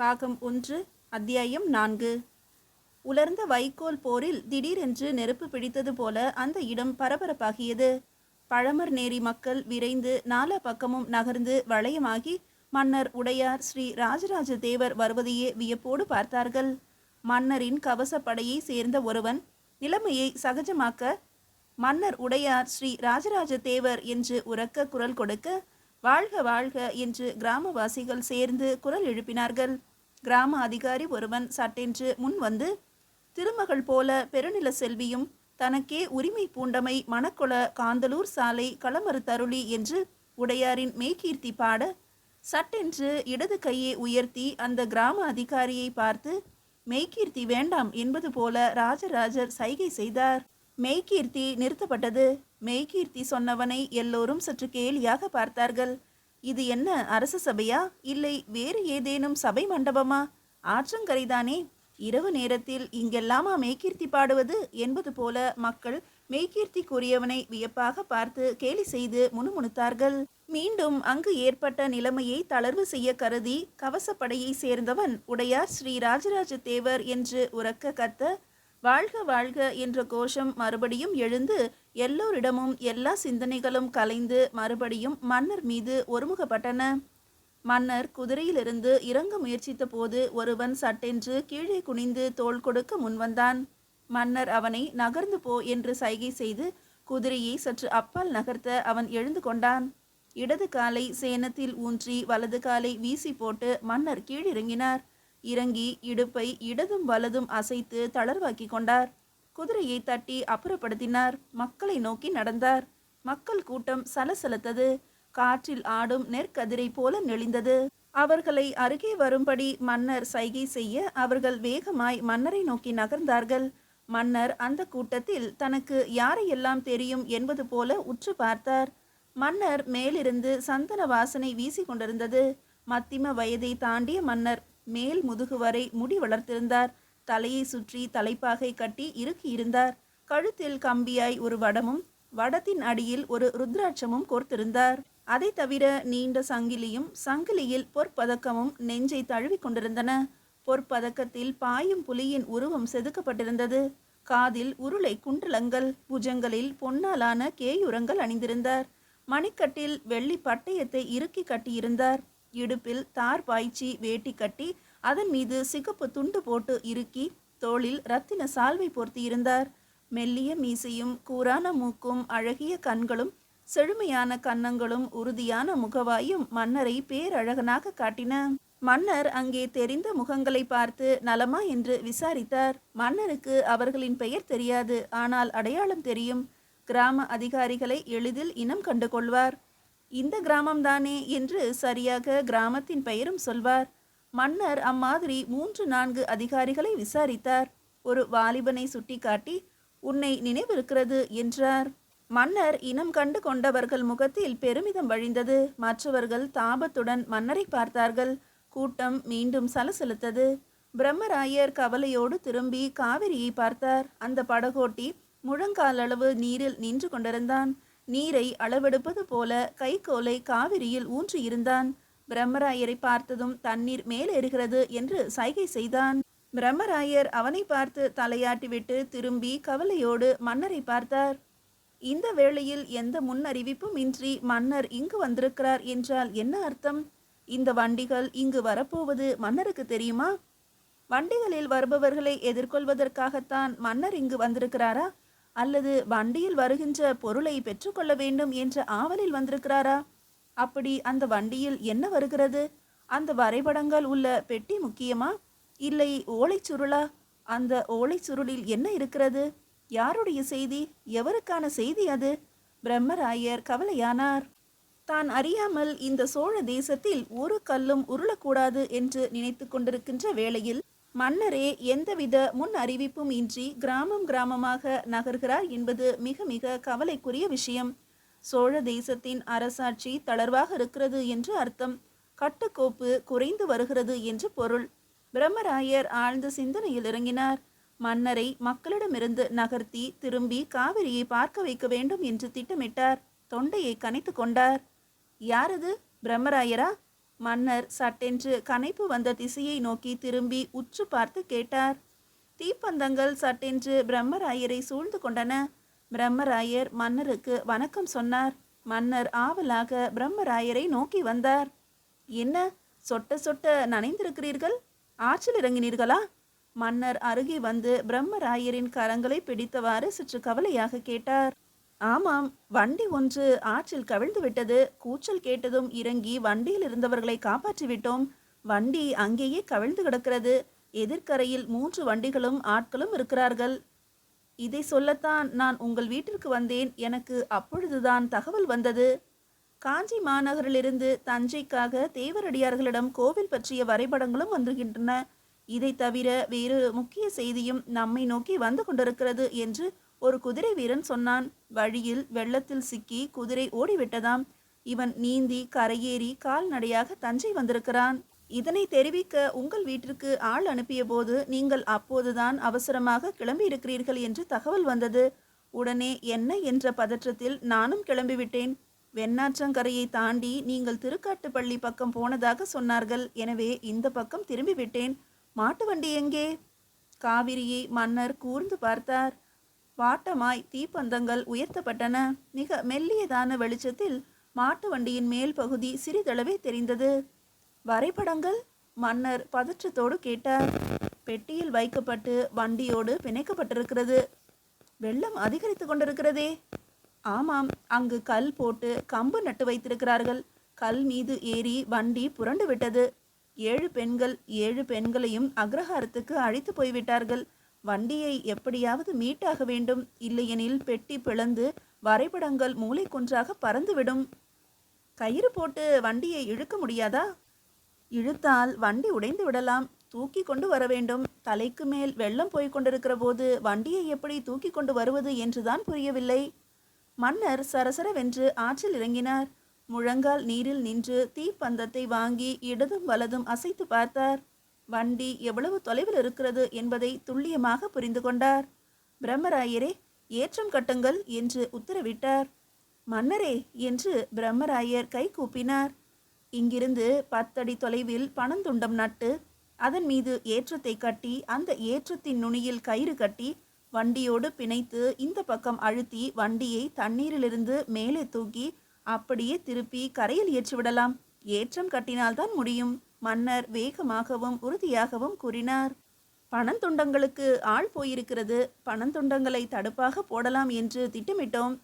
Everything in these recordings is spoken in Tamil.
பாகம் ஒன்று அத்தியாயம் நான்கு. உலர்ந்த வைக்கோல் போரில் திடீரென்று நெருப்பு பிடித்தது போல அந்த இடம் பரபரப்பாகியது. பழமர் நேரி மக்கள் விரைந்து நாலா பக்கமும் நகர்ந்து வளையமாகி மன்னர் உடையார் ஸ்ரீ ராஜராஜ தேவர் வருவதையே வியப்போடு பார்த்தார்கள். மன்னரின் கவசப்படையை சேர்ந்த ஒருவன் நிலைமையை சகஜமாக்க மன்னர் உடையார் ஸ்ரீ ராஜராஜ தேவர் என்று உரக்க குரல் கொடுக்க வாழ்க வாழ்க என்று கிராமவாசிகள் சேர்ந்து குரல் எழுப்பினார்கள். கிராம அதிகாரி ஒருவன் சட்டென்று முன் வந்து திருமகள் போல பெருநில செல்வியும் தனக்கே உரிமை பூண்டமை மணக்குள காந்தலூர் சாலை களமறுத்தருளி என்று உடையாரின் மெய்கீர்த்தி பாட சட்டென்று இடது கையை உயர்த்தி அந்த கிராம அதிகாரியை பார்த்து மெய்கீர்த்தி வேண்டாம் என்பது போல ராஜராஜர் சைகை செய்தார். மெய்கீர்த்தி நிறுத்தப்பட்டது. மெய்கீர்த்தி சொன்னவனை எல்லோரும் சற்று கேலியாக பார்த்தார்கள். இது என்ன அரச சபையா? இல்லை வேறு ஏதேனும் சபை மண்டபமா? ஆற்றங்கரைதானே? இரவு நேரத்தில் இங்கெல்லாமா மெய்கீர்த்தி பாடுவது? என்பது போல மக்கள் மெய்கீர்த்திக்குரியவனை வியப்பாக பார்த்து கேலி செய்து முணுமுணுத்தார்கள். மீண்டும் அங்கு ஏற்பட்ட நிலைமையை தளர்வு செய்ய கருதி கவசப்படையை சேர்ந்தவன் உடையார் ஸ்ரீ ராஜராஜ தேவர் என்று உறக்க கத்த வாழ்க வாழ்க என்ற கோஷம் மறுபடியும் எழுந்து எல்லோரிடமும் எல்லா சிந்தனைகளும் கலைந்து மறுபடியும் மன்னர் மீது ஒருமுகப்பட்டன. மன்னர் குதிரையிலிருந்து இறங்க முயற்சித்த போது ஒருவன் சட்டென்று கீழே குனிந்து தோள் கொடுக்க முன்வந்தான். மன்னர் அவனை நகர்ந்து போ என்று சைகை செய்து குதிரையை சற்று அப்பால் நகர்த்த அவன் எழுந்து கொண்டான். இடது காலை சேனத்தில் ஊன்றி வலது காலை வீசி போட்டு மன்னர் கீழிறங்கினார். இறங்கி இடுப்பை இடதும் வலதும் அசைத்து தளர்வாக்கி கொண்டார். குதிரையை தட்டி அப்புறப்படுத்தினார். மக்களை நோக்கி நடந்தார். மக்கள் கூட்டம் சலசலத்தது. காற்றில் ஆடும் நெற்கதிரை போல நெளிந்தது. அவர்களை அருகே வரும்படி மன்னர் சைகை செய்ய அவர்கள் வேகமாய் மன்னரை நோக்கி நகர்ந்தார்கள். மன்னர் அந்த கூட்டத்தில் தனக்கு யாரையெல்லாம் தெரியும் என்பது போல உற்று பார்த்தார். மன்னர் மேலிருந்து சந்தன வாசனை வீசி கொண்டிருந்தது. மத்திம வயதை தாண்டிய மன்னர் மேல் முதுகு வரை முடி வளர்த்திருந்தார். தலையை சுற்றி தலைப்பாகை கட்டி இறுக்கியிருந்தார் கழுத்தில் கம்பியாய் ஒரு வடமும் வடத்தின் அடியில் ஒரு ருத்ராட்சமும் கோர்த்திருந்தார். அதை தவிர நீண்ட சங்கிலியும் சங்கிலியில் பொற்பதக்கமும் நெஞ்சை தழுவி கொண்டிருந்தன. பொற்பதக்கத்தில் பாயும் புலியின் உருவம் செதுக்கப்பட்டிருந்தது. காதில் உருளை குண்டலங்கள் புஜங்களில் பொன்னாலான கேயுரங்கள் அணிந்திருந்தார். மணிக்கட்டில் வெள்ளி பட்டயத்தை இறுக்கி கட்டியிருந்தார். இடுப்பில் தார் பாய்ச்சி வேட்டி கட்டி அதன் மீது சிகப்பு துண்டு போட்டு இறுக்கி தோளில் ரத்தின சால்வை போர்த்தியிருந்தார் மெல்லிய மீசையும் கூரான மூக்கும் அழகிய கண்களும் செழுமையான கன்னங்களும் உறுதியான முகவாயும் மன்னரை பேரழகனாக காட்டின. மன்னர் அங்கே தெரிந்த முகங்களை பார்த்து நலமா என்று விசாரித்தார். மன்னருக்கு அவர்களின் பெயர் தெரியாது ஆனால் அடையாளம் தெரியும். கிராம அதிகாரிகளை எளிதில் இனம் கண்டு கொள்வார் இந்த கிராமம்தானே என்று சரியாக கிராமத்தின் பெயரும் சொல்வார். மன்னர் அம்மாதிரி மூன்று நான்கு அதிகாரிகளை விசாரித்தார். ஒரு வாலிபனை சுட்டிக்காட்டி உன்னை நினைவிருக்கிறது என்றார். மன்னர் இனம் கண்டு கொண்டவர்கள் முகத்தில் பெருமிதம் வழிந்தது. மற்றவர்கள் தாபத்துடன் மன்னரை பார்த்தார்கள். கூட்டம் மீண்டும் சலசலத்தது. பிரம்மராயர் கவலையோடு திரும்பி காவிரியை பார்த்தார். அந்த படகோட்டி முழங்காலளவு நீரில் நின்று கொண்டிருந்தான். நீரை அளவெடுப்பது போல கைக்கோலை காவிரியில் ஊன்றியிருந்தான். பிரம்மராயரை பார்த்ததும் தண்ணீர் மேலேறுகிறது என்று சைகை செய்தான். பிரம்மராயர் அவனை பார்த்து தலையாட்டிவிட்டு திரும்பி கவலையோடு மன்னரை பார்த்தார். இந்த வேளையில் எந்த முன்னறிவிப்பும் இன்றி மன்னர் இங்கு வந்திருக்கிறார் என்றால் என்ன அர்த்தம்? இந்த வண்டிகள் இங்கு வரப்போவது மன்னருக்கு தெரியுமா? வண்டிகளில் வருபவர்களை எதிர்கொள்வதற்காகத்தான் மன்னர் இங்கு வந்திருக்கிறாரா? அல்லது வண்டியில் வருகின்ற பொருளை பெற்றுக்கொள்ள வேண்டும் என்ற ஆவலில் வந்திருக்கிறாரா? அப்படி அந்த வண்டியில் என்ன வருகிறது? அந்த வரைபடங்கள் உள்ள பெட்டி முக்கியமா? இல்லை ஓலைச்சுருளா அந்த ஓலைச்சுருளில் என்ன இருக்கிறது? யாருடைய செய்தி? எவருக்கான செய்தி அது? பிரம்மராயர் கவலையானார். தான் அறியாமல் இந்த சோழ தேசத்தில் ஒரு கல்லும் உருளக்கூடாது என்று நினைத்து கொண்டிருக்கின்ற வேளையில் மன்னரே எந்தவித முன் அறிவிப்பும் இன்றி கிராமம் கிராமமாக நகர்கிறார் என்பது மிக மிக கவலைக்குரிய விஷயம். சோழ தேசத்தின் அரசாட்சி தளர்வாக இருக்கிறது என்று அர்த்தம். கட்டுக்கோப்பு குறைந்து வருகிறது என்று பொருள். பிரம்மராயர் ஆழ்ந்த சிந்தனையில் இறங்கினார். மன்னரை மக்களிடமிருந்து நகர்த்தி திரும்பி காவிரியை பார்க்க வைக்க வேண்டும் என்று திட்டமிட்டார். தொண்டையை கனைத்து கொண்டார். யாரது? பிரம்மராயரா? மன்னர் சட்டென்று கனைப்பு வந்த திசையை நோக்கி திரும்பி உற்று பார்த்து கேட்டார். தீப்பந்தங்கள் சட்டென்று பிரம்மராயரை சூழ்ந்து கொண்டன. பிரம்மராயர் மன்னருக்கு வணக்கம் சொன்னார். மன்னர் ஆவலாக பிரம்மராயரை நோக்கி வந்தார். என்ன சொட்ட சொட்ட நனைந்திருக்கிறீர்கள்? ஆற்றில் இறங்கினீர்களா? மன்னர் அருகே வந்து பிரம்மராயரின் கரங்களை பிடித்தவாறு சற்று கவலையாக கேட்டார். ஆமாம் வண்டி ஒன்று ஆற்றில் கவிழ்ந்து விட்டது. கூச்சல் கேட்டதும் இறங்கி வண்டியில் இருந்தவர்களை காப்பாற்றிவிட்டோம் வண்டி அங்கேயே கவிழ்ந்து கிடக்கிறது. எதிர்க்கரையில் மூன்று வண்டிகளும் ஆட்களும் இருக்கிறார்கள். இதை சொல்லத்தான் நான் உங்கள் வீட்டிற்கு வந்தேன். எனக்கு அப்பொழுதுதான் தகவல் வந்தது. காஞ்சி மாநகரிலிருந்து தஞ்சைக்காக தேவரடியார்களிடம் கோவில் பற்றிய வரைபடங்களும் வந்துகின்றன. இதை தவிர வேறு முக்கிய செய்தியும் நம்மை நோக்கி வந்து கொண்டிருக்கிறது என்று ஒரு குதிரை வீரன் சொன்னான் வழியில் வெள்ளத்தில் சிக்கி குதிரை ஓடிவிட்டதாம். இவன் நீந்தி கரையேறி கால்நடையாக தஞ்சை வந்திருக்கிறான். இதனை தெரிவிக்க உங்கள் வீட்டிற்கு ஆள் அனுப்பிய போது நீங்கள் அப்போதுதான் அவசரமாக கிளம்பியிருக்கிறீர்கள் என்று தகவல் வந்தது. உடனே என்ன என்ற பதற்றத்தில் நானும் கிளம்பிவிட்டேன். வெண்ணாற்றங்கரையை தாண்டி நீங்கள் திருக்காட்டுப்பள்ளி பக்கம் போனதாக சொன்னார்கள். எனவே இந்த பக்கம் திரும்பி விட்டேன் மாட்டு வண்டி எங்கே? காவிரியை மன்னர் கூர்ந்து பார்த்தார். வாட்டமாய் தீப்பந்தங்கள் உயர்த்தப்பட்டன. மிக மெல்லியதான வெளிச்சத்தில் மாட்டு வண்டியின் மேல் பகுதி சிறிதளவே தெரிந்தது. வரைபடங்கள்? மன்னர் பதற்றத்தோடு கேட்டார். பெட்டியில் வைக்கப்பட்டு வண்டியோடு பிணைக்கப்பட்டிருக்கிறது. வெள்ளம் அதிகரித்து கொண்டிருக்கிறதே. ஆமாம் அங்கு கல் போட்டு கம்பு நட்டு வைத்திருக்கிறார்கள். கல் மீது ஏறி வண்டி புரண்டு விட்டது. ஏழு பெண்கள் ஏழு பெண்களையும் அக்ரஹாரத்துக்கு அழைத்து போய்விட்டார்கள். வண்டியை எப்படியாவது மீட்டாக வேண்டும். இல்லையெனில் பெட்டி பிளந்து வரைபடங்கள் மூளைக்குன்றாக பறந்துவிடும். கயிறு போட்டு வண்டியை இழுக்க முடியாதா? இழுத்தால் வண்டி உடைந்து விடலாம். தூக்கி கொண்டு வர வேண்டும். தலைக்கு மேல் வெள்ளம் போய்க் கொண்டிருக்கிற போது வண்டியை எப்படி தூக்கி கொண்டு வருவது என்றுதான் புரியவில்லை. மன்னர் சரசரவென்று ஆற்றில் இறங்கினார். முழங்கால் நீரில் நின்று தீப்பந்தத்தை வாங்கி இடதும் வலதும் அசைத்து பார்த்தார். வண்டி எவ்வளவு தொலைவில் இருக்கிறது என்பதை துல்லியமாக புரிந்து கொண்டார். பிரம்மராயரே ஏற்றம் கட்டுங்கள் என்று உத்தரவிட்டார். மன்னரே என்று பிரம்மராயர் கை கூப்பினார். இங்கிருந்து பத்தடி தொலைவில் பனந்துண்டம் நட்டு அதன் மீது ஏற்றத்தை கட்டி அந்த ஏற்றத்தின் நுனியில் கயிறு கட்டி வண்டியோடு பிணைத்து இந்த பக்கம் அழுத்தி வண்டியை தண்ணீரிலிருந்து மேலே தூக்கி அப்படியே திருப்பி கரையில் ஏற்றிவிடலாம். ஏற்றம் கட்டினால்தான் முடியும். மன்னர் வேகமாகவும் உறுதியாகவும் கூறினார். பணந்துண்டங்களுக்கு ஆள் போயிருக்கிறது. பணந்துண்டங்களை தடுப்பாக போடலாம் என்று திட்டமிட்டோம்.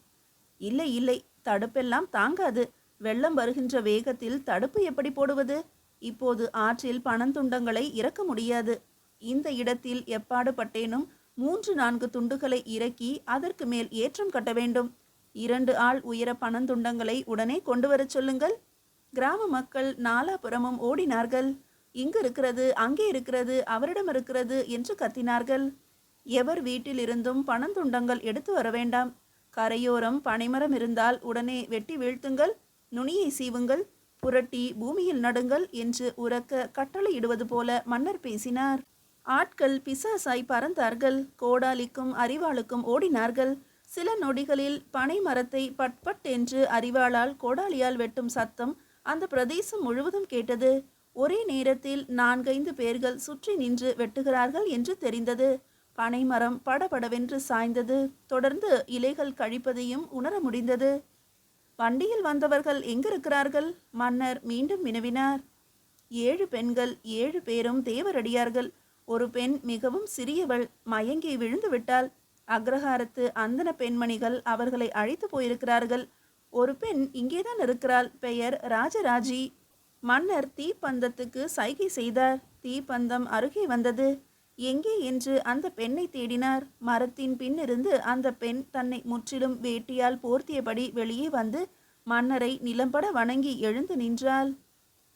இல்லை இல்லை தடுப்பெல்லாம் தாங்காது. வெள்ளம் வருகின்ற வேகத்தில் தடுப்பு எப்படி போடுவது? இப்போது ஆற்றில் பணந்துண்டங்களை இறக்க முடியாது. இந்த இடத்தில் எப்பாடு பட்டேனும் மூன்று நான்கு துண்டுகளை இறக்கி அதற்கு மேல் ஏற்றம் கட்ட வேண்டும். இரண்டு ஆள் உயர பணந்துண்டங்களை உடனே கொண்டு வரச் சொல்லுங்கள். கிராம மக்கள் நாலாபுறமும் ஓடினார்கள். இங்கு இருக்கிறது அங்கே இருக்கிறது அவரிடம் இருக்கிறது என்று கத்தினார்கள். எவர் வீட்டில் இருந்தும் பணந்துண்டங்கள் எடுத்து வர வேண்டாம். கரையோரம் பனைமரம் இருந்தால் உடனே வெட்டி வீழ்த்துங்கள் நுனியை சீவுங்கள் புரட்டி பூமியில் நடுங்கள் என்று உரக்க கட்டளையிடுவது போல மன்னர் பேசினார். ஆட்கள் பிசாசாய் பறந்தார்கள். கோடாலிக்கும் அரிவாளுக்கும் ஓடினார்கள். சில நொடிகளில் பனை மரத்தை பட் பட் என்று அறிவாளால் கோடாலியால் வெட்டும் சத்தம் அந்த பிரதேசம் முழுவதும் கேட்டது. ஒரே நேரத்தில் நான்கைந்து பேர்கள் சுற்றி நின்று வெட்டுகிறார்கள் என்று தெரிந்தது. பனைமரம் படபடவென்று சாய்ந்தது. தொடர்ந்து இலைகள் கழிப்பதையும் உணர முடிந்தது. வண்டியில் வந்தவர்கள் எங்கிருக்கிறார்கள்? மன்னர் மீண்டும் வினவினார். ஏழு பெண்கள் ஏழு பேரும் தேவரடியார்கள். ஒரு பெண் மிகவும் சிறியவள் மயங்கி விழுந்து விட்டாள். அக்ரஹாரத்து அந்தன பெண்மணிகள் அவர்களை அழைத்து போயிருக்கிறார்கள். ஒரு பெண் இங்கேதான் இருக்கிறாள். பெயர் ராஜராஜி. மன்னர் தீப்பந்தத்துக்கு சைகை செய்தார். தீப்பந்தம் அருகே வந்தது. எங்கே என்று அந்த பெண்ணை தேடினார். மரத்தின் பின்னிருந்து அந்த பெண் தன்னை முற்றிலும் வேட்டியால் போர்த்தியபடி வெளியே வந்து மன்னரை நிலம்பட வணங்கி எழுந்து நின்றாள்.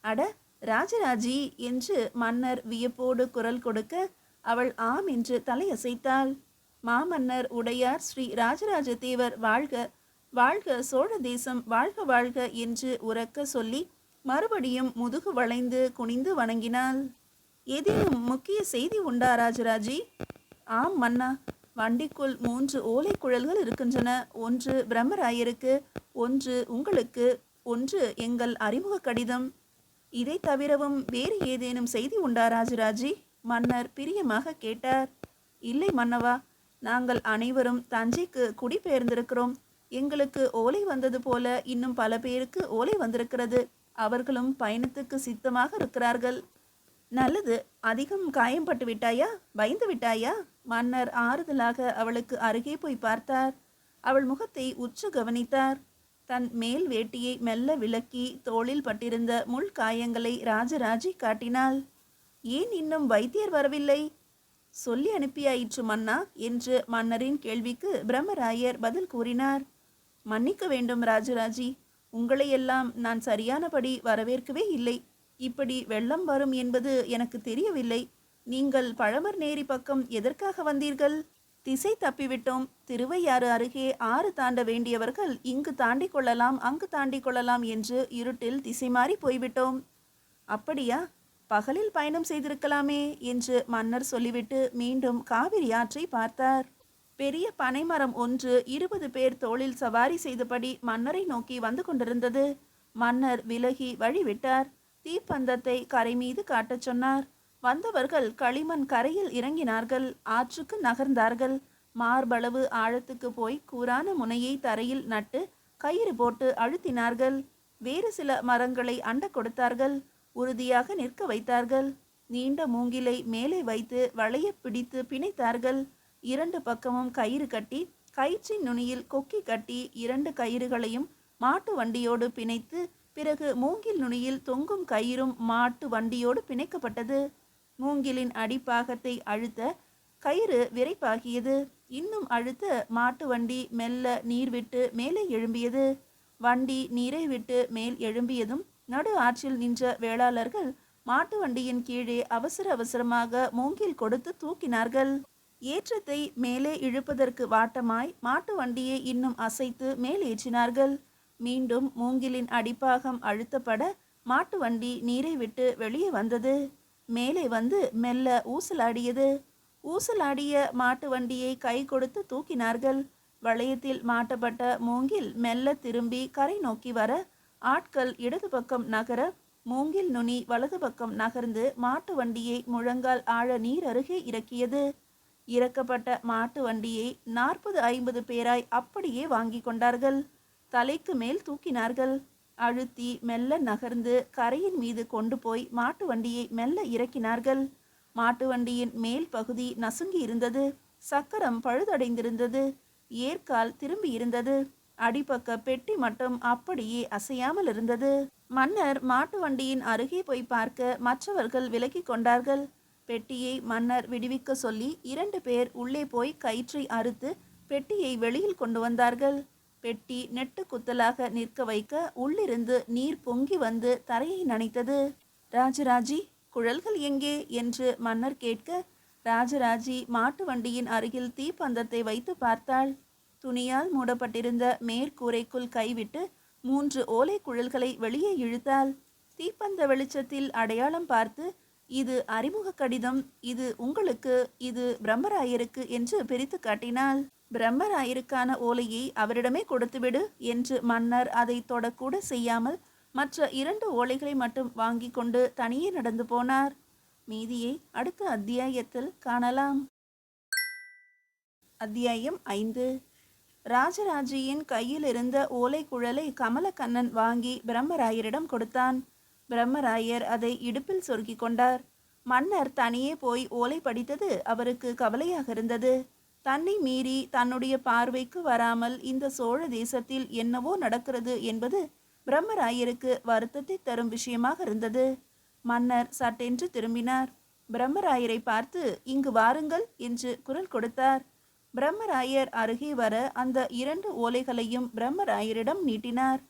அட ராஜராஜி என்று மன்னர் வியப்போடு குரல் கொடுக்க அவள் ஆம் என்று தலையசைத்தாள். மாமன்னர் உடையார் ஸ்ரீ ராஜராஜ தேவர் வாழ்க. வாழ்க சோழ தேசம் வாழ்க வாழ்க என்று உறக்க சொல்லி மறுபடியும் முதுகு வளைந்து குனிந்து வணங்கினாள். ஏதேனும் முக்கிய செய்தி உண்டா ராஜராஜி? ஆம் மன்னா வண்டிக்குள் மூன்று ஓலை குழல்கள் இருக்கின்றன. ஒன்று பிரம்மராயருக்கு ஒன்று உங்களுக்கு ஒன்று எங்கள் அறிமுக கடிதம். இதை தவிரவும் வேறு ஏதேனும் செய்தி உண்டா ராஜராஜி? மன்னர் பிரியமாக கேட்டார். இல்லை மன்னவா நாங்கள் அனைவரும் தஞ்சைக்கு குடிபெயர்ந்திருக்கிறோம். எங்களுக்கு ஓலை வந்தது போல இன்னும் பல பேருக்கு ஓலை வந்திருக்கிறது. அவர்களும் பயணத்துக்கு சித்தமாக இருக்கிறார்கள். நல்லது அதிகம் காயம்பட்டு விட்டாயா? பயந்து விட்டாயா? மன்னர் ஆறுதலாக அவளுக்கு அருகே போய் பார்த்தார். அவள் முகத்தை உற்று கவனித்தார். தன் மேல் வேட்டியை மெல்ல விலக்கி தோளில் பட்டிருந்த முள் காயங்களை ராஜராஜி காட்டினாள். ஏன் இன்னும் வைத்தியர் வரவில்லை? சொல்லி அனுப்பியாயிற்று மன்னா? என்று மன்னரின் கேள்விக்கு பிரம்மராயர் பதில் கூறினார். மன்னிக்க வேண்டும் ராஜராஜி. உங்களையெல்லாம் நான் சரியானபடி வரவேற்கவே இல்லை. இப்படி வெள்ளம் வரும் என்பது எனக்கு தெரியவில்லை. நீங்கள் பழமர் நேரி பக்கம் எதற்காக வந்தீர்கள்? திசை தப்பிவிட்டோம். திருவையாறு அருகே ஆறு தாண்ட வேண்டியவர்கள் இங்கு தாண்டிக் கொள்ளலாம் அங்கு தாண்டிக் கொள்ளலாம் என்று இருட்டில் திசை மாறி போய்விட்டோம். அப்படியா? பகலில் பயணம் செய்திருக்கலாமே என்று மன்னர் சொல்லிவிட்டு மீண்டும் காவிரி ஆற்றை பார்த்தார். பெரிய பனைமரம் ஒன்று இருபது பேர் தோளில் சவாரி செய்தபடி மன்னரை நோக்கி வந்து கொண்டிருந்தது. மன்னர் விலகி வழிவிட்டார். தீப்பந்தத்தை கரை மீது காட்டச் சொன்னார். வந்தவர்கள் களிமண் கரையில் இறங்கினார்கள். ஆற்றுக்கு நகர்ந்தார்கள். மார்பளவு ஆழத்துக்கு போய் கூரான முனையை தரையில் நட்டு கயிறு போட்டு அழுத்தினார்கள். வேறு சில மரங்களை அண்ட கொடுத்தார்கள். உறுதியாக நிற்க வைத்தார்கள். நீண்ட மூங்கிலை மேலே வைத்து வளைய பிடித்து பிணைத்தார்கள். இரண்டு பக்கமும் கயிறு கட்டி கயிற்றின் நுனியில் கொக்கி கட்டி இரண்டு கயிறுகளையும் மாட்டு வண்டியோடு பிணைத்து பிறகு மூங்கில் நுனியில் தொங்கும் கயிறும் மாட்டு வண்டியோடு பிணைக்கப்பட்டது. மூங்கிலின் அடிப்பாகத்தை அழுத்த கயிறு விரைப்பாகியது. இன்னும் அழுத்த மாட்டு வண்டி மெல்ல நீர் விட்டு மேலே எழும்பியது. வண்டி நீரை விட்டு மேல் எழும்பியதும் நடு ஆற்றில் நின்ற வேளாளர்கள் மாட்டு வண்டியின் கீழே அவசர அவசரமாக மூங்கில் கொடுத்து தூக்கினார்கள். ஏற்றத்தை மேலே இழுப்பதற்கு வாட்டமாய் மாட்டு வண்டியை இன்னும் அசைத்து மேலேற்றினார்கள் மீண்டும் மூங்கிலின் அடிப்பாகம் அழுத்தப்பட மாட்டு வண்டி நீரை விட்டு வெளியே வந்தது. மேலே வந்து மெல்ல ஊசலாடியது. ஊசலாடிய மாட்டு வண்டியை கை கொடுத்து தூக்கினார்கள். வளையத்தில் மாட்டப்பட்ட மூங்கில் மெல்ல திரும்பி கரை நோக்கி வர ஆட்கள் இடது பக்கம் நகர மூங்கில் நுனி வலது பக்கம் நகர்ந்து மாட்டு வண்டியை முழங்கால் ஆழ நீர் அருகே இறக்கியது. இறக்கப்பட்ட மாட்டு வண்டியை நாற்பது ஐம்பது பேராய் அப்படியே வாங்கி கொண்டார்கள். தலைக்கு மேல் தூக்கினார்கள். அழுத்தி மெல்ல நகர்ந்து கரையின் மீது கொண்டு போய் மாட்டு வண்டியை மெல்ல இறக்கினார்கள். மாட்டு வண்டியின் மேல் பகுதி நசுங்கி இருந்தது. சக்கரம் பழுதடைந்திருந்தது. ஏற்கால் திரும்பி இருந்தது. அடிப்பக்க பெட்டி மட்டும் அப்படியே அசையாமல் இருந்தது. மன்னர் மாட்டு வண்டியின் அருகே போய் பார்க்க மற்றவர்கள் விலகி கொண்டார்கள். பெட்டியை மன்னர் விடுவிக்க சொல்லி இரண்டு பேர் உள்ளே போய் கயிற்றை அறுத்து பெட்டியை வெளியில் கொண்டு வந்தார்கள். பெட்டி நெட்டு குத்தலாக நிற்க வைக்க உள்ளிருந்து நீர் பொங்கி வந்து தரையை நனைத்தது. ராஜராஜி குழல்கள் எங்கே? என்று மன்னர் கேட்க ராஜராஜி மாட்டு வண்டியின் அருகில் தீப்பந்தத்தை வைத்து பார்த்தாள். துணியால் மூடப்பட்டிருந்த மேற்கூரைக்குள் கைவிட்டு மூன்று ஓலை குழல்களை வெளியே இழுத்தாள். தீப்பந்த வெளிச்சத்தில் அடையாளம் பார்த்து இது அறிமுக கடிதம் இது உங்களுக்கு இது பிரம்மராயருக்கு என்று பிரித்து காட்டினாள் பிரம்மராயருக்கான ஓலையை அவரிடமே கொடுத்துவிடு என்று மன்னர் அதை தொடக்கூட செய்யாமல் மற்ற இரண்டு ஓலைகளை மட்டும் வாங்கி கொண்டு தனியே நடந்து போனார். மீதியை அடுத்த அத்தியாயத்தில் காணலாம். அத்தியாயம் ஐந்து. ராஜராஜியின் கையில் இருந்த ஓலை குழலை கமலக்கண்ணன் வாங்கி பிரம்மராயரிடம் கொடுத்தான். பிரம்மராயர் அதை இடுப்பில் சொருக்கிக் கொண்டார். மன்னர் தனியே போய் ஓலை படித்தது அவருக்கு கவலையாக இருந்தது. தன்னை மீறி தன்னுடைய பார்வைக்கு வராமல் இந்த சோழ தேசத்தில் என்னவோ நடக்கிறது என்பது பிரம்மராயருக்கு வருத்தத்தை தரும் விஷயமாக இருந்தது. மன்னர் சட்டென்று திரும்பினார். பிரம்மராயரை பார்த்து இங்கு வாருங்கள் என்று குரல் கொடுத்தார். பிரம்மராயர் அருகே வர அந்த இரண்டு ஓலைகளையும் பிரம்மராயரிடம் நீட்டினார்.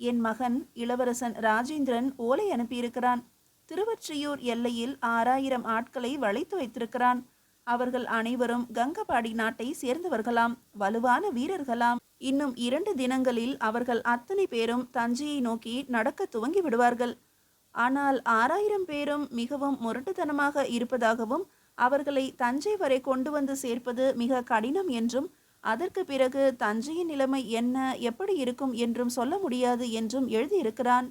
என் மகன் இளவரசன் ராஜேந்திரன் ஓலை அனுப்பியிருக்கிறான். திருவொற்றியூர் எல்லையில் ஆறாயிரம் ஆட்களை வளைத்து வைத்திருக்கிறான். அவர்கள் அனைவரும் கங்கபாடி நாட்டை சேர்ந்தவர்களாம் வலுவான வீரர்களாம். இன்னும் இரண்டு தினங்களில் அவர்கள் அத்தனை பேரும் தஞ்சையை நோக்கி நடக்க துவங்கி விடுவார்கள். ஆனால் ஆறாயிரம் பேரும் மிகவும் முரட்டுத்தனமாக இருப்பதாகவும் அவர்களை தஞ்சை வரை கொண்டு வந்து சேர்ப்பது மிக கடினம் என்றும் அதற்கு பிறகு தஞ்சையின் நிலைமை என்ன எப்படி இருக்கும் என்றும் சொல்ல முடியாது என்றும் எழுதியிருக்கிறான்.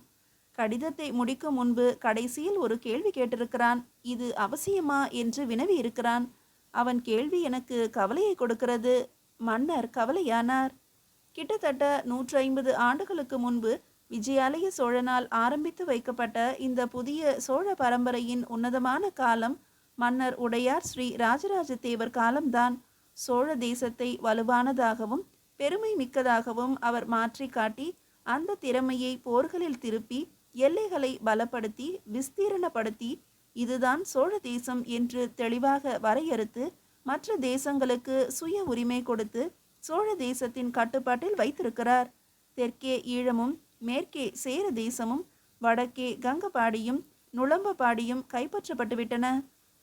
கடிதத்தை முடிக்கும் முன்பு கடைசியில் ஒரு கேள்வி கேட்டிருக்கிறான். இது அவசியமா என்று வினவி இருக்கிறான் அவன் கேள்வி எனக்கு கவலையை கொடுக்கிறது. மன்னர் கவலையானார். கிட்டத்தட்ட நூற்றி ஐம்பது ஆண்டுகளுக்கு முன்பு விஜயாலய சோழனால் ஆரம்பித்து வைக்கப்பட்ட இந்த புதிய சோழ பரம்பரையின் உன்னதமான காலம் மன்னர் உடையார் ஸ்ரீ ராஜராஜ தேவர் காலம்தான். சோழ தேசத்தை வலுவானதாகவும் பெருமை மிக்கதாகவும் அவர் மாற்றி காட்டி அந்த திறமையை போர்களில் திருப்பி எல்லைகளை பலப்படுத்தி விஸ்தீரணப்படுத்தி இதுதான் சோழ தேசம் என்று தெளிவாக வரையறுத்து மற்ற தேசங்களுக்கு சுய உரிமை கொடுத்து சோழ தேசத்தின் கட்டுப்பாட்டில் வைத்திருக்கிறார். தெற்கே ஈழமும் மேற்கே சேர தேசமும் வடக்கே கங்கபாடியும் நுளம்பபாடியும் கைப்பற்றப்பட்டுவிட்டன.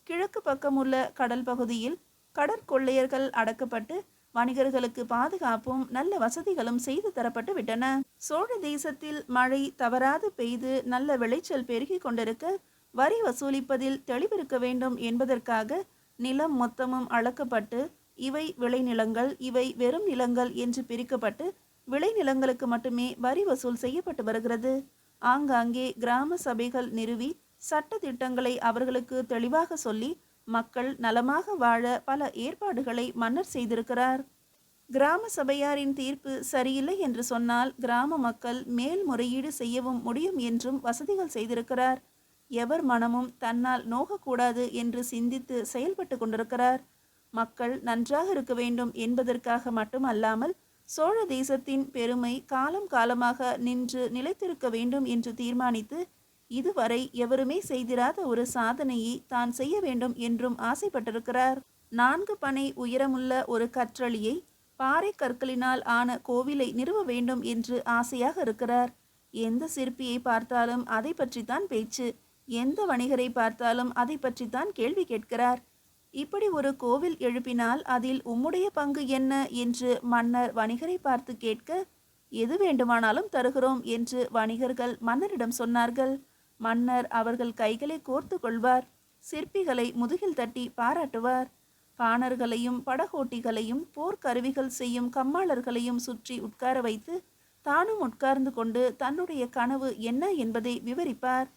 கிழக்கு பக்கமுள்ள கடல் பகுதியில் கடற்கொள்ளையர்கள் அடக்கப்பட்டு வணிகர்களுக்கு பாதுகாப்பும் நல்ல வசதிகளும் செய்து தரப்பட்டு விட்டன. சோழ தேசத்தில் மழை தவறாது பெய்து நல்ல விளைச்சல் பெருகி கொண்டிருக்க வரி வசூலிப்பதில் தெளிவிருக்க வேண்டும் என்பதற்காக நிலம் மொத்தமும் அளக்கப்பட்டு இவை விளைநிலங்கள் இவை வெறும் நிலங்கள் என்று பிரிக்கப்பட்டு விளைநிலங்களுக்கு மட்டுமே வரி வசூல் செய்யப்பட்டு வருகிறது. ஆங்காங்கே கிராம சபைகள் நிறுவி சட்ட திட்டங்களை அவர்களுக்கு தெளிவாக சொல்லி மக்கள் நலமாக வாழ பல ஏற்பாடுகளை மன்னர் செய்திருக்கிறார். கிராம சபையாரின் தீர்ப்பு சரியில்லை என்று சொன்னால் கிராம மக்கள் மேல்முறையீடு செய்யவும் முடியும் என்றும் வசதிகள் செய்திருக்கிறார். எவர் மனமும் தன்னால் நோகக்கூடாது என்று சிந்தித்து செயல்பட்டு கொண்டிருக்கிறார். மக்கள் நன்றாக இருக்க வேண்டும் என்பதற்காக மட்டுமல்லாமல் சோழ தேசத்தின் பெருமை காலம் காலமாக நின்று நிலைத்திருக்க வேண்டும் என்று தீர்மானித்து இதுவரை எவருமே செய்திராத ஒரு சாதனையை தான் செய்ய வேண்டும் என்றும் ஆசைப்பட்டிருக்கிறார். நான்கு பனை உயரமுள்ள ஒரு கற்றளியை பாறை கற்களினால் ஆன கோவிலை நிறுவ வேண்டும் என்று ஆசையாக இருக்கிறார். எந்த சிற்பியை பார்த்தாலும் அதை பற்றித்தான் பேச்சு. எந்த வணிகரை பார்த்தாலும் அதை பற்றித்தான் கேள்வி கேட்கிறார். இப்படி ஒரு கோவில் எழுப்பினால் அதில் உம்முடைய பங்கு என்ன என்று மன்னர் வணிகரை பார்த்து கேட்க எது வேண்டுமானாலும் தருகிறோம் என்று வணிகர்கள் மன்னரிடம் சொன்னார்கள். மன்னர் அவர்கள் கைகளை கோர்த்து கொள்வார். சிற்பிகளை முதுகில் தட்டி பாராட்டுவார். பாணர்களையும் படகோட்டிகளையும் போர்க்கருவிகள் செய்யும் கம்மாளர்களையும் சுற்றி உட்கார வைத்து தானும் உட்கார்ந்து கொண்டு தன்னுடைய கனவு என்ன என்பதை விவரிப்பார்.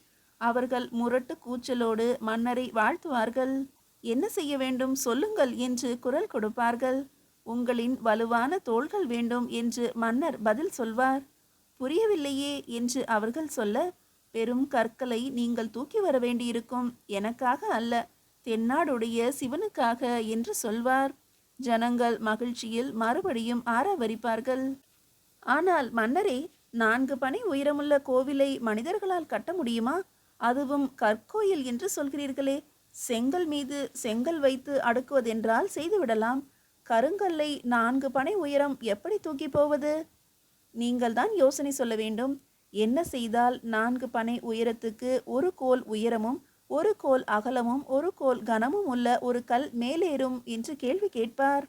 அவர்கள் முரட்டு கூச்சலோடு மன்னரை வாழ்த்துவார்கள். என்ன செய்ய வேண்டும்? சொல்லுங்கள் என்று குரல் கொடுப்பார்கள். உங்களின் வலுவான தோள்கள் வேண்டும் என்று மன்னர் பதில் சொல்வார். புரியவில்லையே என்று அவர்கள் சொல்ல பெரும் கற்களை நீங்கள் தூக்கி வர வேண்டியிருக்கும். எனக்காக அல்ல தென்னாடுடைய சிவனுக்காக என்று சொல்வார். ஜனங்கள் மகிழ்ச்சியில் மறுபடியும் ஆரவரிப்பார்கள். ஆனால் மன்னரே நான்கு பனை உயரமுள்ள கோவிலை மனிதர்களால் கட்ட முடியுமா? அதுவும் கற்கோயில் என்று சொல்கிறீர்களே. செங்கல் மீது செங்கல் வைத்து அடுக்குவதென்றால் செய்துவிடலாம். கருங்கல்லை நான்கு பனை உயரம் எப்படி தூக்கி போவது? நீங்கள் தான் யோசனை சொல்ல வேண்டும். என்ன செய்தால் நான்கு பனை உயரத்துக்கு ஒரு கோல் உயரமும் ஒரு கோல் அகலமும் ஒரு கோல் கனமும் உள்ள ஒரு கல் மேலேறும் என்று கேள்வி கேட்பார்.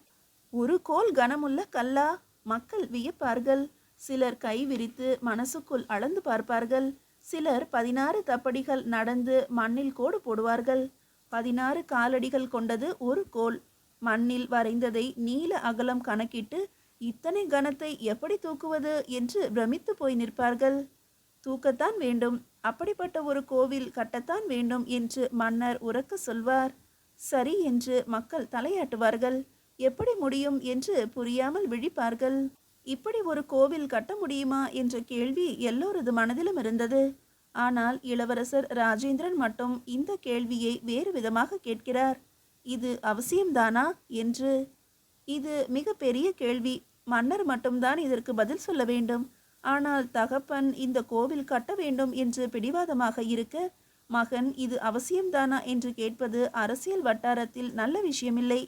ஒரு கோல் கனமுள்ள கல்லா? மக்கள் வியப்பார்கள். சிலர் கை விரித்து மனசுக்குள் அளந்து பார்ப்பார்கள். சிலர் பதினாறு தப்படிகள் நடந்து மண்ணில் கோடு போடுவார்கள். பதினாறு காலடிகள் கொண்டது ஒரு கோல். மண்ணில் வரைந்ததை நீல அகலம் கணக்கிட்டு இத்தனை கனத்தை எப்படி தூக்குவது என்று பிரமித்து போய் நிற்பார்கள். தூக்கத்தான் வேண்டும். அப்படிப்பட்ட ஒரு கோவில் கட்டத்தான் வேண்டும் என்று மன்னர் உறக்க சொல்வார். சரி என்று மக்கள் தலையாட்டுவார்கள். எப்படி முடியும் என்று புரியாமல் விழிப்பார்கள். இப்படி ஒரு கோவில் கட்ட முடியுமா என்ற கேள்வி எல்லோரது மனதிலும் இருந்தது. ஆனால் இளவரசர் ராஜேந்திரன் மட்டும் இந்த கேள்வியை வேறு விதமாக கேட்கிறார். இது அவசியம்தானா? என்று. இது மிக பெரிய கேள்வி. மன்னர் மட்டும்தான் இதற்கு பதில் சொல்ல வேண்டும். ஆனால் தகப்பன் இந்த கோவில் கட்ட வேண்டும் என்று பிடிவாதமாக இருக்க மகன் இது அவசியம்தானா என்று கேட்பது அரசியல் வட்டாரத்தில் நல்ல விஷயமில்லை.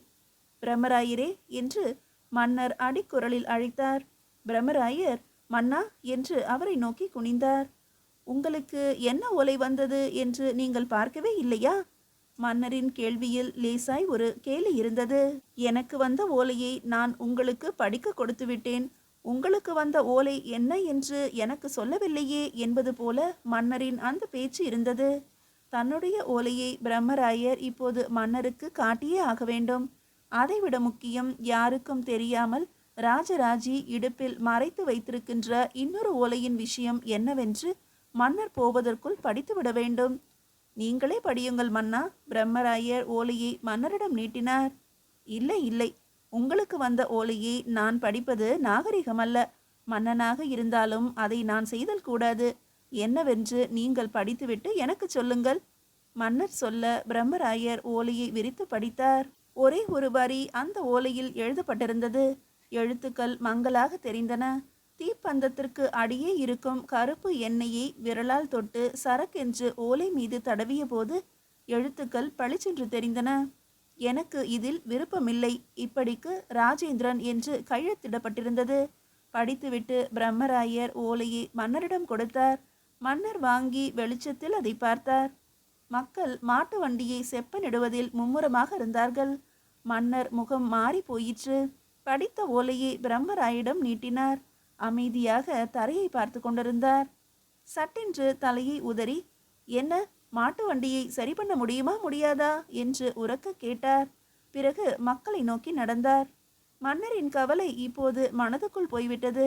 பிரம்மராயரே என்று மன்னர் அடிக்குரலில் அழைத்தார். பிரம்மராயர் மன்னா என்று அவரை நோக்கி குனிந்தார். உங்களுக்கு என்ன ஓலை வந்தது? என்று நீங்கள் பார்க்கவே இல்லையா? மன்னரின் கேள்வியில் லேசாய் ஒரு கேலி இருந்தது. எனக்கு வந்த ஓலையை நான் உங்களுக்கு படிக்க கொடுத்து விட்டேன். உங்களுக்கு வந்த ஓலை என்ன என்று எனக்கு சொல்லவில்லையே என்பது போல மன்னரின் அந்த பேச்சு இருந்தது. தன்னுடைய ஓலையை பிரம்மராயர் இப்போது மன்னருக்கு காட்டியே ஆக வேண்டும். அதைவிட முக்கியம் யாருக்கும் தெரியாமல் ராஜராஜி இடுப்பில் மறைத்து வைத்திருக்கின்ற இன்னொரு ஓலையின் விஷயம் என்னவென்று மன்னர் போவதற்குள் படித்து விட வேண்டும். நீங்களே படியுங்கள் மன்னா. பிரம்மராயர் ஓலையை மன்னரிடம் நீட்டினார். இல்லை இல்லை. உங்களுக்கு வந்த ஓலையை நான் படிப்பது நாகரிகமல்ல. மன்னனாக இருந்தாலும் அதை நான் செய்தல் கூடாது. என்னவென்று நீங்கள் படித்துவிட்டு எனக்கு சொல்லுங்கள். மன்னர் சொல்ல பிரம்மராயர் ஓலையை விரித்து படித்தார். ஒரே ஒரு வரி அந்த ஓலையில் எழுதப்பட்டிருந்தது. எழுத்துக்கள் மங்களாக தெரிந்தன. தீப்பந்தத்திற்கு அடியே இருக்கும் கருப்பு எண்ணெயை விரலால் தொட்டு சரக்கென்று ஓலை மீது தடவிய போது எழுத்துக்கள் பளிச்சென்று தெரிந்தன. எனக்கு இதில் விருப்பமில்லை. இப்படிக்கு ராஜேந்திரன் என்று கையெழுத்திடப்பட்டிருந்தது. படித்துவிட்டு பிரம்மராயர் ஓலையை மன்னரிடம் கொடுத்தார். மன்னர் வாங்கி வெளிச்சத்தில் அதை பார்த்தார். மக்கள் மாட்டு வண்டியை செப்பனிடுவதில் மும்முரமாக இருந்தார்கள். மன்னர் முகம் மாறி போயிற்று படித்த ஓலையை பிரம்மராயிடம் நீட்டினார். அமைதியாக தரையை பார்த்து கொண்டிருந்தார். சட்டென்று தலையை உதறி என்ன மாட்டு வண்டியை சரி பண்ண முடியுமா முடியாதா? என்று உறக்க கேட்டார். பிறகு மக்களை நோக்கி நடந்தார். மன்னரின் கவலை இப்போது மனதுக்குள் போய்விட்டது.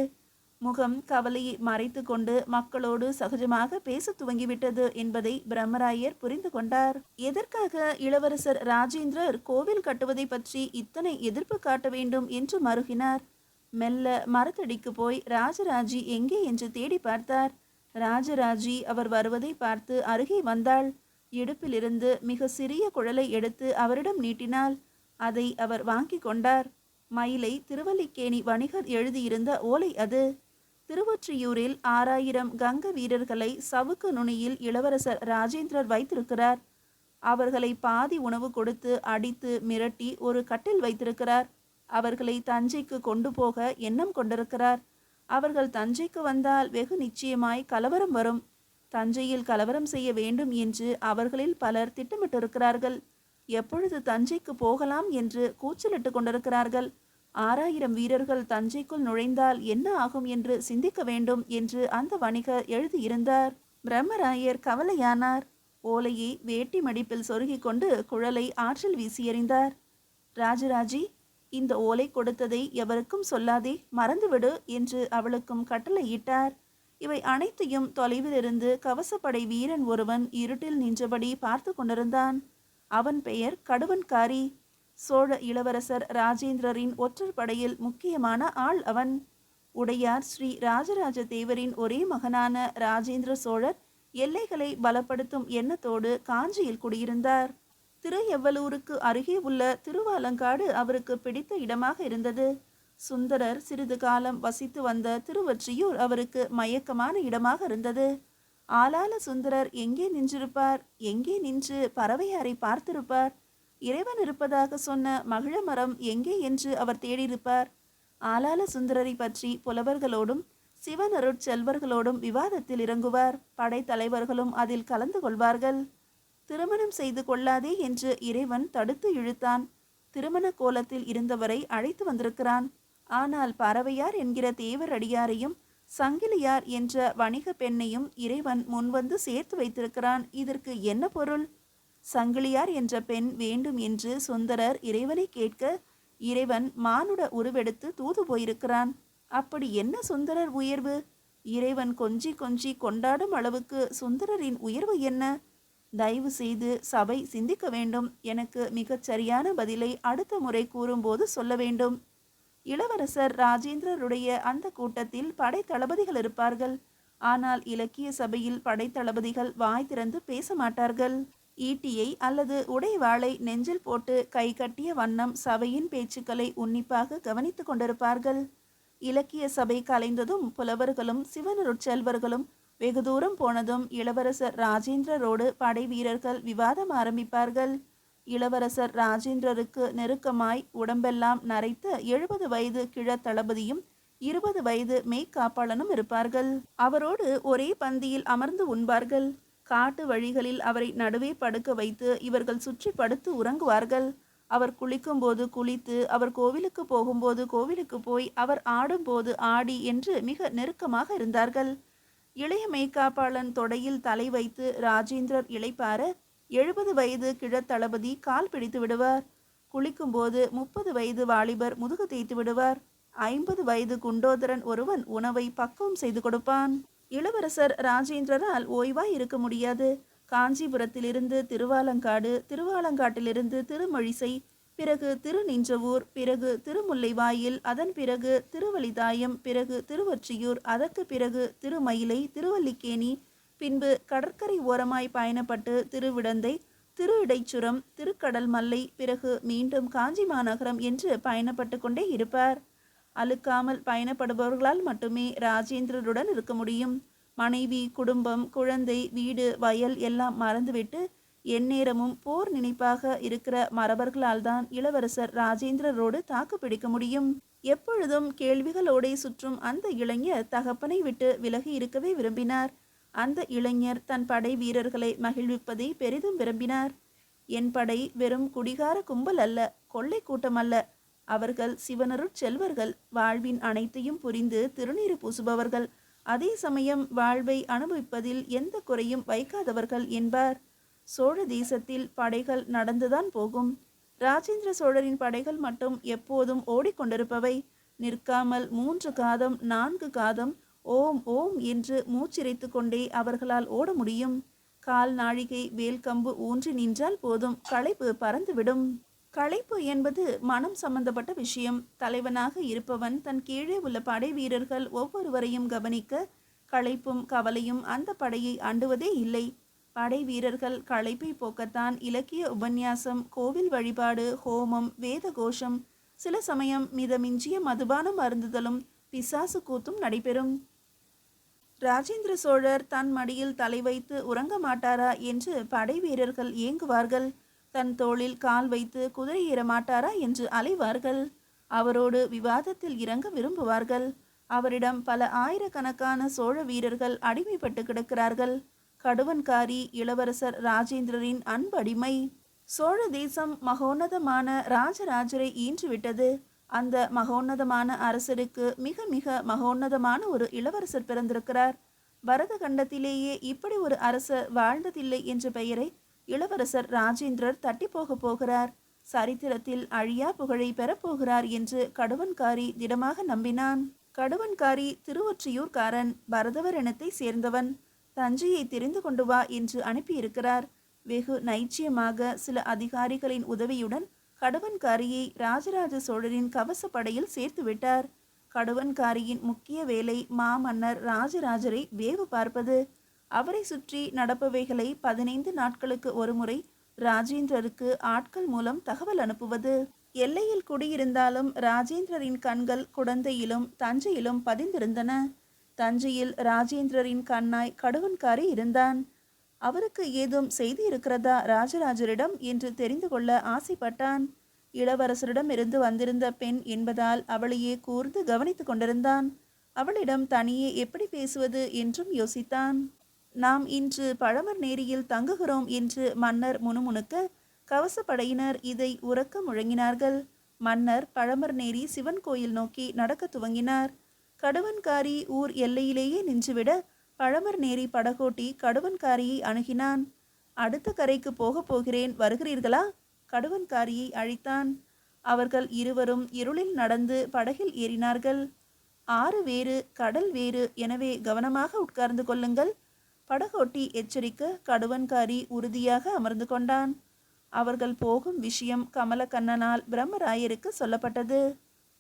முகம் கவலையை மறைத்து கொண்டு மக்களோடு சகஜமாக பேசத் துவங்கிவிட்டது என்பதை பிரம்மராயர் புரிந்து கொண்டார். எதற்காக இளவரசர் ராஜேந்திரர் கோவில் கட்டுவதை பற்றி இத்தனை எதிர்ப்பு காட்ட வேண்டும்? என்று மறுகினார். மெல்ல மரத்தடிக்கு போய் ராஜராஜி எங்கே என்று தேடி பார்த்தார். ராஜராஜி அவர் வருவதை பார்த்து அருகே வந்தாள். இடுப்பிலிருந்து மிக சிறிய குழலை எடுத்து அவரிடம் நீட்டினாள். அதை அவர் வாங்கி கொண்டார். மயிலை திருவல்லிக்கேணி வணிகர் எழுதியிருந்த ஓலை அது. திருவொற்றியூரில் ஆறாயிரம் கங்க வீரர்களை சவுக்கு நுனியில் இளவரசர் ராஜேந்திரர் வைத்திருக்கிறார். அவர்களை பாதி உணவு கொடுத்து அடித்து மிரட்டி ஒரு கட்டில் வைத்திருக்கிறார். அவர்களை தஞ்சைக்கு கொண்டு போக எண்ணம் கொண்டிருக்கிறார். அவர்கள் தஞ்சைக்கு வந்தால் வெகு நிச்சயமாய் கலவரம் வரும். தஞ்சையில் கலவரம் செய்ய வேண்டும் என்று அவர்களில் பலர் திட்டமிட்டிருக்கிறார்கள். எப்பொழுது தஞ்சைக்கு போகலாம் என்று கூச்சலிட்டு கொண்டிருக்கிறார்கள். ஆறாயிரம் வீரர்கள் தஞ்சைக்குள் நுழைந்தால் என்ன ஆகும் என்று சிந்திக்க வேண்டும் என்று அந்த வணிகர் எழுதியிருந்தார். பிரம்மராயர் கவலையானார். ஓலையை வேட்டி மடிப்பில் சொருகிக் கொண்டு குழலை ஆற்றில் வீசி எறிந்தார். ராஜராஜி இந்த ஓலை கொடுத்ததை எவருக்கும் சொல்லாதே மறந்துவிடு என்று அவளுக்கும் கட்டளையிட்டார். இவை அனைத்தையும் தொலைவிலிருந்து கவசப்படை வீரன் ஒருவன் இருட்டில் நின்றபடி பார்த்து கொண்டிருந்தான். அவன் பெயர் கடுவன்காரி. சோழ இளவரசர் ராஜேந்திரரின் ஒற்றர் படையில் முக்கியமான ஆள் அவன். உடையார் ஸ்ரீ ராஜராஜ தேவரின் ஒரே மகனான ராஜேந்திர சோழர் எல்லைகளை பலப்படுத்தும் எண்ணத்தோடு காஞ்சியில் குடியிருந்தார். திரு எவ்வலூருக்கு அருகே உள்ள திருவாலங்காடு அவருக்கு பிடித்த இடமாக இருந்தது. சுந்தரர் சிறிது காலம் வசித்து வந்த திருவொற்றியூர் அவருக்கு மயக்கமான இடமாக இருந்தது. ஆளால சுந்தரர் எங்கே நின்றிருப்பார்? எங்கே நின்று பறவையாரை பார்த்திருப்பார்? இறைவன் இருப்பதாக சொன்ன மகிழ மரம் எங்கே என்று அவர் தேடியிருப்பார். ஆளால சுந்தரரை பற்றி புலவர்களோடும் சிவனருட் செல்வர்களோடும் விவாதத்தில் இறங்குவார். படைத்தலைவர்களும் அதில் கலந்து கொள்வார்கள். திருமணம் செய்து கொள்ளாதே என்று இறைவன் தடுத்து இழுத்தான். திருமண கோலத்தில் இருந்தவரை அழைத்து வந்திருக்கிறான். ஆனால் பறவையார் என்கிற தேவர் அடியாரையும் சங்கிலியார் என்ற வணிக பெண்ணையும் இறைவன் முன்வந்து சேர்த்து வைத்திருக்கிறான். இதற்கு என்ன பொருள்? சங்கிலியார் என்ற பெண் வேண்டும் என்று சுந்தரர் இறைவனை கேட்க இறைவன் மானுட உருவெடுத்து தூது போயிருக்கிறான். அப்படி என்ன சுந்தரர் உயர்வு? இறைவன் கொஞ்சி கொஞ்சி கொண்டாடும் அளவுக்கு சுந்தரரின் உயர்வு என்ன? தயவு செய்து சபை சிந்திக்க வேண்டும். எனக்கு மிகச் சரியான பதிலை அடுத்த முறை கூறும்போது சொல்ல வேண்டும். இளவரசர் ராஜேந்திரருடைய அந்த கூட்டத்தில் படைத்தளபதிகள் இருப்பார்கள். ஆனால் இலக்கிய சபையில் படைத்தளபதிகள் வாய் திறந்து பேச மாட்டார்கள். ஈட்டியை அல்லது உடைவாளை நெஞ்சில் போட்டு கை கட்டிய வண்ணம் சபையின் பேச்சுக்களை உன்னிப்பாக கவனித்துக் கொண்டிருப்பார்கள். இலக்கிய சபை கலைந்ததும் புலவர்களும் சிவனருட்செல்வர்களும் வெகு தூரம் போனதும் இளவரசர் ராஜேந்திரரோடு படை வீரர்கள் விவாதம் ஆரம்பிப்பார்கள். இளவரசர் ராஜேந்திரருக்கு நெருக்கமாய் உடம்பெல்லாம் நரைத்த எழுபது வயது கிழ தளபதியும் இருபது வயது மெய்க்காப்பாளனும் இருப்பார்கள். அவரோடு ஒரே பந்தியில் அமர்ந்து உண்பார்கள். காட்டு வழிகளில் அவரை நடுவே படுக்க வைத்து இவர்கள் சுற்றி படுத்து உறங்குவார்கள். அவர் குளிக்கும்போது குளித்து அவர் கோவிலுக்கு போகும்போது கோவிலுக்கு போய் அவர் ஆடும்போது ஆடி என்று மிக நெருக்கமாக இருந்தார்கள். இளைய மெய்க்காப்பாளன் தொடையில் தலை வைத்து ராஜேந்திரர் இளைப்பார எழுபது வயது கிழத்தளபதி கால் பிடித்து விடுவார். குளிக்கும்போது முப்பது வயது வாலிபர் முதுகு தேய்த்து விடுவார். ஐம்பது வயது குண்டோதரன் ஒருவன் உணவை பக்குவம் செய்து கொடுப்பான். இளவரசர் ராஜேந்திரரால் ஓய்வாய் இருக்க முடியாது. காஞ்சிபுரத்திலிருந்து திருவாலங்காடு திருவாலங்காட்டிலிருந்து திருமழிசை பிறகு திருநின்றவூர் பிறகு திருமுல்லைவாயில் அதன் பிறகு திருவலிதாயம் பிறகு திருவொற்றியூர் அதற்கு பிறகு திருமயிலை திருவல்லிக்கேணி பின்பு கடற்கரை ஓரமாய் பயணப்பட்டு திருவிடந்தை திரு இடைச்சுரம் திருக்கடல் மல்லை பிறகு மீண்டும் காஞ்சி மாநகரம் என்று பயணப்பட்டு கொண்டே இருப்பார். அழுக்காமல் பயணப்படுபவர்களால் மட்டுமே ராஜேந்திரருடன் இருக்க முடியும். மனைவி குடும்பம் குழந்தை வீடு வயல் எல்லாம் மறந்துவிட்டு எந்நேரமும் போர் நினைப்பாக இருக்கிற மரபர்களால்தான் இளவரசர் ராஜேந்திரரோடு தாக்கு பிடிக்க முடியும். எப்பொழுதும் கேள்விகளோடே சுற்றும் அந்த இளைஞர் தகப்பனை விட்டு விலகி இருக்கவே விரும்பினார். அந்த இளைஞர் தன் படை வீரர்களை மகிழ்விப்பதை பெரிதும் விரும்பினார். என் படை வெறும் குடிகார கும்பல் அல்ல கொள்ளை கூட்டம் அல்ல. அவர்கள் சிவனருட் செல்வர்கள் வாழ்வின் அனைத்தையும் புரிந்து திருநீறு பூசுபவர்கள். அதே சமயம் வாழ்வை அனுபவிப்பதில் எந்த குறையும் வைக்காதவர்கள் என்பார். சோழ தேசத்தில் படைகள் நடந்துதான் போகும். ராஜேந்திர சோழரின் படைகள் மட்டும் எப்போதும் ஓடிக்கொண்டிருப்பவை. நிற்காமல் மூன்று காதம் நான்கு காதம் ஓம் ஓம் என்று மூச்சிரைத்து கொண்டே அவர்களால் ஓட முடியும். கால் நாழிகை வேல்கம்பு ஊன்றி நின்றால் போதும் களைப்பு பறந்துவிடும். களைப்பு என்பது மனம் சம்பந்தப்பட்ட விஷயம். தலைவனாக இருப்பவன் தன் கீழே உள்ள படை வீரர்கள் ஒவ்வொருவரையும் கவனிக்க களைப்பும் கவலையும் அந்த படையை அண்டுவதே இல்லை. படை வீரர்கள் களைப்பை போக்கத்தான் இலக்கிய உபன்யாசம் கோவில் வழிபாடு ஹோமம் வேத கோஷம் சில சமயம் மிதமிஞ்சிய மதுபானம் அருந்துதலும் பிசாசு கூத்தும் நடைபெறும். ராஜேந்திர சோழர் தன் மடியில் தலை வைத்து உறங்க மாட்டாரா என்று படை வீரர்கள் ஏங்குவார்கள். தன் தோளில் கால் வைத்து குதிரை ஏற மாட்டாரா என்று அலைவார்கள். அவரோடு விவாதத்தில் இறங்க விரும்புவார்கள். அவரிடம் பல ஆயிரக்கணக்கான சோழ வீரர்கள் அடிமைப்பட்டு கிடக்கிறார்கள். கடுவன்காரி இளவரசர் ராஜேந்திரரின் அன்படிமை. சோழ தேசம் மகோன்னதமான ராஜராஜரை ஈன்றுவிட்டது. அந்த மகோன்னதமான அரசருக்கு மிக மிக மகோன்னதமான ஒரு இளவரசர் பிறந்திருக்கிறார். பரத கண்டத்திலேயே இப்படி ஒரு அரசர் வாழ்ந்ததில்லை என்ற பெயரை இளவரசர் ராஜேந்திரர் தட்டி போக போகிறார். சரித்திரத்தில் அழியா புகழை பெறப்போகிறார் என்று கடுவன்காரி திடமாக நம்பினான். கடுவன்காரி திருவொற்றியூர்காரன் பரதவர் இனத்தை சேர்ந்தவன். தஞ்சையை தெரிந்து கொண்டு வா என்று அனுப்பியிருக்கிறார். வெகு நைச்சியமாக சில அதிகாரிகளின் உதவியுடன் கடவன்காரியை ராஜராஜ சோழரின் கவசப்படையில் சேர்த்துவிட்டார் சேர்த்து விட்டார். கடுவன்காரியின் முக்கிய வேலை மாமன்னர் ராஜராஜரை வேவு பார்ப்பது. அவரை சுற்றி நடப்பவைகளை பதினைந்து நாட்களுக்கு ஒருமுறை ராஜேந்திரருக்கு ஆட்கள் மூலம் தகவல் அனுப்புவது. எல்லையில் குடியிருந்தாலும் ராஜேந்திரரின் கண்கள் குடந்தையிலும் தஞ்சையிலும் பதிந்திருந்தன. தஞ்சையில் ராஜேந்திரரின் கண்ணாய் கடுவன்காரி இருந்தான். அவருக்கு ஏதும் செய்தி இருக்கிறதா ராஜராஜரிடம் என்று தெரிந்து கொள்ள ஆசைப்பட்டான். இளவரசரிடம் இருந்து வந்திருந்த பெண் என்பதால் அவளையே கூர்ந்து கவனித்து கொண்டிருந்தான். அவளிடம் தனியே எப்படி பேசுவது என்றும் யோசித்தான். நாம் இன்று பழமர் நேரியில் தங்குகிறோம் என்று மன்னர் முணுமுணுக்க கவசப்படையினர் இதை உறக்க முழங்கினார்கள். மன்னர் பழமர் நேரி சிவன் கோயில் நோக்கி நடக்க துவங்கினார். கடுவன்காரி ஊர் எல்லையிலேயே நின்றுவிட பழமர் நேரி படகோட்டி கடுவன்காரியை அணுகினான். அடுத்த கரைக்கு போகப் போகிறேன் வருகிறீர்களா? கடுவன்காரியை அழைத்தான். அவர்கள் இருவரும் இருளில் நடந்து படகில் ஏறினார்கள். ஆறு வேறு கடல் வேறு எனவே கவனமாக உட்கார்ந்து கொள்ளுங்கள். படகோட்டி எச்சரிக்க கடுவன்காரி உறுதியாக அமர்ந்து கொண்டான். அவர்கள் போகும் விஷயம் கமலக்கண்ணனால் பிரம்மராயருக்கு சொல்லப்பட்டது.